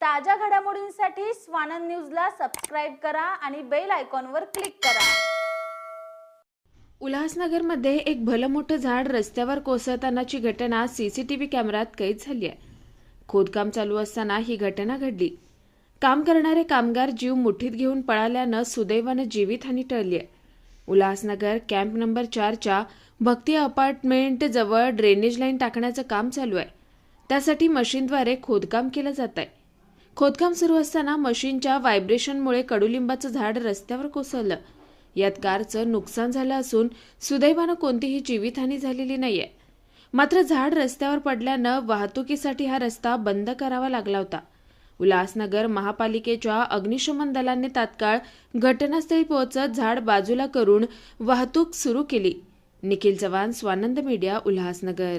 ताज्या घडामोडींसाठी स्वानंद न्यूजला सबस्क्राईब करा आणि बेल आयकॉनवर क्लिक करा. उल्हासनगरमध्ये एक भलं मोठं झाड रस्त्यावर कोसळतानाची घटना सीसीटीव्ही कॅमेऱ्यात कैद झाली आहे. खोदकाम चालू असताना ही घटना घडली. काम करणारे कामगार जीव मुठीत घेऊन पळाल्यानं सुदैवानं जीवितहानी टळली आहे. उल्हासनगर कॅम्प नंबर चारच्या भक्ती अपार्टमेंट जवळ ड्रेनेज लाईन टाकण्याचं काम चालू आहे. त्यासाठी मशीनद्वारे खोदकाम केलं जात आहे. खोदकाम सुरू असताना मशीनच्या व्हायब्रेशनमुळे कडुलिंबाचं झाड रस्त्यावर कोसळलं. यात कारचं नुकसान झालं असून सुदैवानं कोणतीही जीवितहानी झालेली नाहीये. मात्र झाड रस्त्यावर पडल्यानं वाहतुकीसाठी हा रस्ता बंद करावा लागला होता. उल्हासनगर महापालिकेच्या अग्निशमन दलाने तात्काळ घटनास्थळी पोहोचत झाड बाजूला करून वाहतूक सुरू केली. निखिल चव्हाण स्वानंद मीडिया उल्हासनगर.